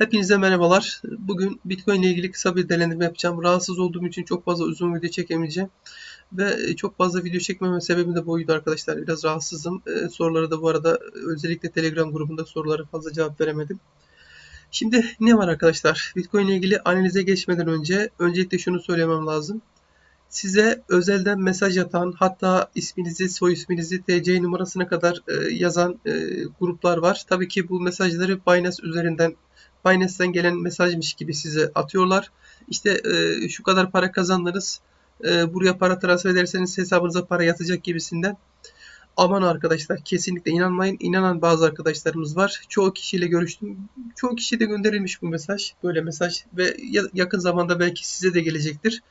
Hepinize merhabalar. Bugün Bitcoin ile ilgili kısa bir değerlendirme yapacağım. Rahatsız olduğum için çok fazla uzun video çekemeyeceğim. Ve çok fazla video çekmeme sebebi de buydu arkadaşlar. Biraz rahatsızım. Ee, sorulara da bu arada özellikle Telegram grubunda sorulara fazla cevap veremedim. Şimdi ne var arkadaşlar? Bitcoin ile ilgili analize geçmeden önce öncelikle şunu söylemem lazım. Size özelden mesaj atan hatta isminizi, soy isminizi, TC numarasına kadar e, yazan e, gruplar var. Tabii ki bu mesajları Binance üzerinden Binance'den gelen mesajmış gibi size atıyorlar. İşte e, şu kadar para kazandınız, e, buraya para transfer ederseniz hesabınıza para yatacak gibisinden. Aman arkadaşlar kesinlikle inanmayın. İnanan bazı arkadaşlarımız var. Çoğu kişiyle görüştüm. Çoğu kişiye de gönderilmiş bu mesaj. Böyle mesaj ve yakın zamanda belki size de gelecektir.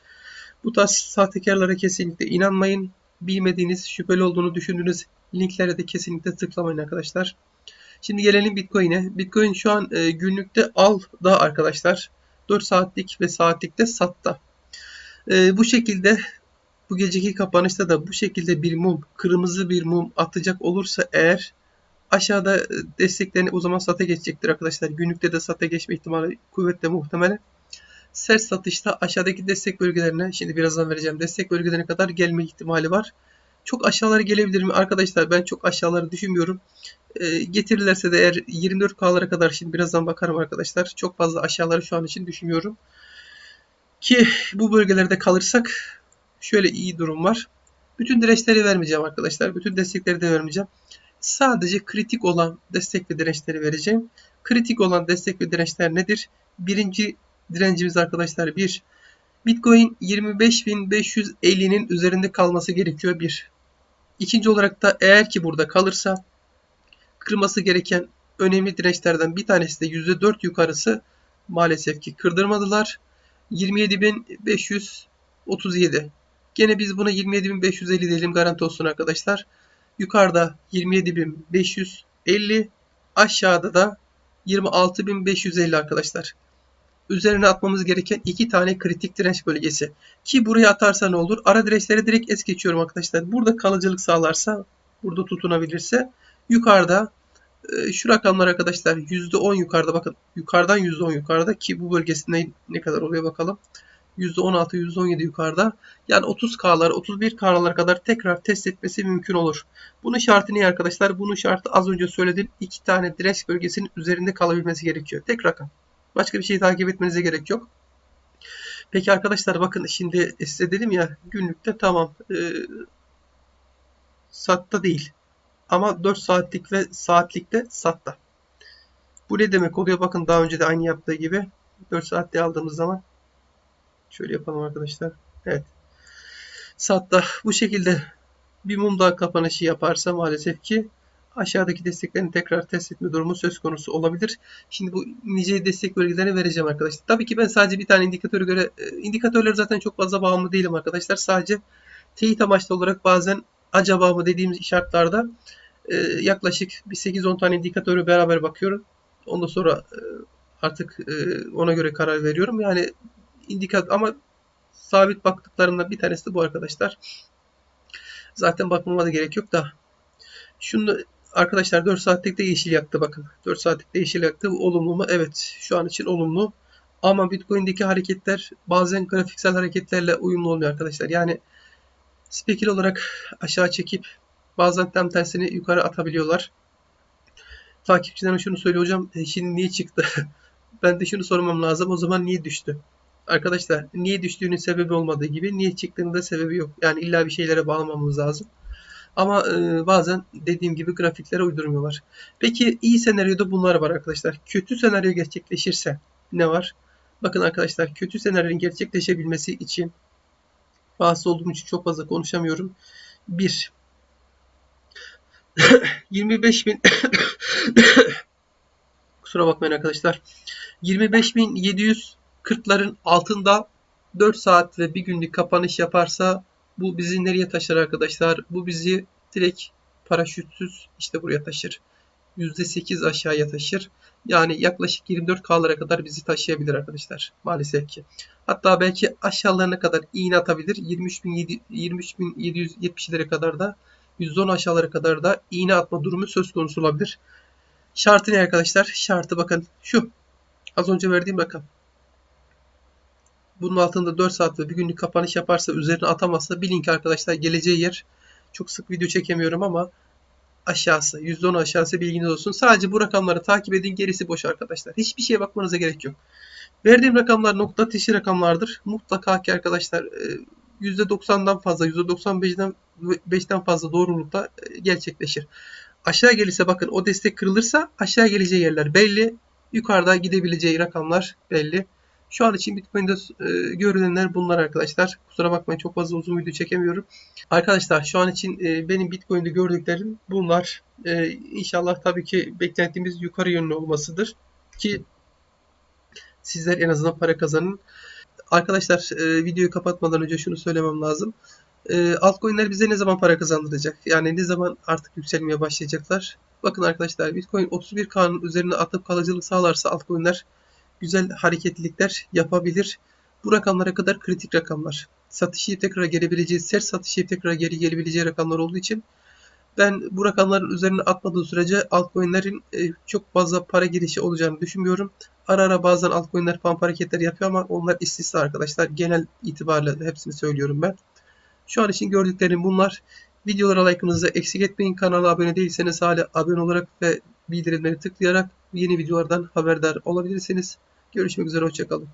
Bu tarz sahtekarlara kesinlikle inanmayın. Bilmediğiniz, şüpheli olduğunu düşündüğünüz linklere de kesinlikle tıklamayın arkadaşlar. Şimdi gelelim Bitcoin'e. Bitcoin şu an e, günlükte al da arkadaşlar. 4 saatlik ve saatlikte satta. E, bu şekilde bu geceki kapanışta da bu şekilde bir mum, kırmızı bir mum atacak olursa eğer aşağıda e, desteklerini o zaman sata geçecektir arkadaşlar. Günlükte de sata geçme ihtimali kuvvetle muhtemelen. Sert satışta aşağıdaki destek bölgelerine şimdi birazdan vereceğim destek bölgelerine kadar gelme ihtimali var. Çok aşağılara gelebilir mi? Arkadaşlar ben çok aşağıları düşünmüyorum. E, getirirlerse de eğer 24K'lara kadar şimdi birazdan bakarım arkadaşlar. Çok fazla aşağıları şu an için düşünmüyorum. Ki bu bölgelerde kalırsak şöyle iyi durum var. Bütün dirençleri vermeyeceğim arkadaşlar. Bütün destekleri de vermeyeceğim. Sadece kritik olan destek ve dirençleri vereceğim. Kritik olan destek ve dirençler nedir? Birinci direncimiz arkadaşlar 1. Bitcoin 25.550'nin üzerinde kalması gerekiyor bir. İkinci olarak da eğer ki burada kalırsa kırması gereken önemli dirençlerden bir tanesi de %4 yukarısı maalesef ki kırdırmadılar. 27.537. Gene biz buna 27.550 diyelim garanti olsun arkadaşlar. Yukarıda 27.550 aşağıda da 26.550 arkadaşlar. Üzerine atmamız gereken iki tane kritik direnç bölgesi. Ki buraya atarsa ne olur? Ara dirençleri direkt es geçiyorum arkadaşlar. Burada kalıcılık sağlarsa, burada tutunabilirse yukarıda şu rakamlar arkadaşlar %10 yukarıda bakın yukarıdan %10 yukarıda ki bu bölgesinde ne kadar oluyor bakalım. %16, %17 yukarıda. Yani 30K'lar, 31K'lar kadar tekrar test etmesi mümkün olur. Bunun şartı ne arkadaşlar? Bunun şartı az önce söylediğim iki tane direnç bölgesinin üzerinde kalabilmesi gerekiyor. Tek rakam. Başka bir şey takip etmenize gerek yok. Peki arkadaşlar bakın şimdi size dedim ya günlükte tamam e, satta değil. Ama 4 saatlik ve saatlikte satta. Bu ne demek oluyor? Bakın daha önce de aynı yaptığı gibi 4 saatte aldığımız zaman şöyle yapalım arkadaşlar. Evet. Satta bu şekilde bir mum daha kapanışı yaparsa maalesef ki aşağıdaki desteklerini tekrar test etme durumu söz konusu olabilir. Şimdi bu nice destek bölgelerini vereceğim arkadaşlar. Tabii ki ben sadece bir tane indikatöre göre indikatörler zaten çok fazla bağımlı değilim arkadaşlar. Sadece teyit amaçlı olarak bazen acaba mı dediğimiz şartlarda e, yaklaşık bir 8-10 tane indikatörü beraber bakıyorum. Ondan sonra e, artık e, ona göre karar veriyorum. Yani indikat ama sabit baktıklarımdan bir tanesi de bu arkadaşlar. Zaten bakmama da gerek yok da. Şunu arkadaşlar 4 saatlik de yeşil yaktı bakın. 4 saatlik de yeşil yaktı. Olumlu mu? Evet. Şu an için olumlu. Ama Bitcoin'deki hareketler bazen grafiksel hareketlerle uyumlu olmuyor arkadaşlar. Yani spekül olarak aşağı çekip bazen tam tersini yukarı atabiliyorlar. Takipçilerime şunu söylüyor hocam. E, şimdi niye çıktı? ben de şunu sormam lazım. O zaman niye düştü? Arkadaşlar niye düştüğünün sebebi olmadığı gibi niye çıktığının da sebebi yok. Yani illa bir şeylere bağlamamız lazım. Ama e, bazen dediğim gibi grafiklere uydurmuyorlar. Peki iyi senaryoda bunlar var arkadaşlar. Kötü senaryo gerçekleşirse ne var? Bakın arkadaşlar kötü senaryonun gerçekleşebilmesi için rahatsız olduğum için çok fazla konuşamıyorum. 1 25 bin kusura bakmayın arkadaşlar 25.740'ların altında 4 saat ve bir günlük kapanış yaparsa bu bizi nereye taşır arkadaşlar? Bu bizi direkt paraşütsüz işte buraya taşır. %8 aşağıya taşır. Yani yaklaşık 24K'lara kadar bizi taşıyabilir arkadaşlar. Maalesef ki. Hatta belki aşağılarına kadar iğne atabilir. 23.770'lere kadar da %10 aşağılara kadar da iğne atma durumu söz konusu olabilir. Şartı ne arkadaşlar? Şartı bakın şu. Az önce verdiğim rakam. Bunun altında 4 saat ve bir günlük kapanış yaparsa üzerine atamazsa bilin ki arkadaşlar geleceği yer çok sık video çekemiyorum ama aşağısı %10 aşağısı bilginiz olsun. Sadece bu rakamları takip edin gerisi boş arkadaşlar. Hiçbir şeye bakmanıza gerek yok. Verdiğim rakamlar nokta atışı rakamlardır. Mutlaka ki arkadaşlar e, %90'dan fazla %95'den 5'ten fazla doğrulukta e, gerçekleşir. Aşağı gelirse bakın o destek kırılırsa aşağı geleceği yerler belli. Yukarıda gidebileceği rakamlar belli. Şu an için Bitcoin'de e, görünenler bunlar arkadaşlar. Kusura bakmayın çok fazla uzun video çekemiyorum. Arkadaşlar şu an için e, benim Bitcoin'de gördüklerim bunlar. E, inşallah tabii ki beklentimiz yukarı yönlü olmasıdır. Ki sizler en azından para kazanın. Arkadaşlar e, videoyu kapatmadan önce şunu söylemem lazım. E, altcoin'ler bize ne zaman para kazandıracak? Yani ne zaman artık yükselmeye başlayacaklar? Bakın arkadaşlar Bitcoin 31K'nın üzerine atıp kalıcılık sağlarsa altcoin'ler güzel hareketlilikler yapabilir. Bu rakamlara kadar kritik rakamlar. Satışı tekrar gelebileceği, sert satışı tekrar geri gelebileceği rakamlar olduğu için ben bu rakamların üzerine atmadığı sürece altcoin'lerin e, çok fazla para girişi olacağını düşünmüyorum. Ara ara bazen altcoin'ler pump hareketler yapıyor ama onlar istisna arkadaşlar. Genel itibariyle hepsini söylüyorum ben. Şu an için gördüklerim bunlar. Videolara like'ınızı eksik etmeyin. Kanala abone değilseniz hala abone olarak ve bildirimleri tıklayarak yeni videolardan haberdar olabilirsiniz. Görüşmek üzere, hoşçakalın.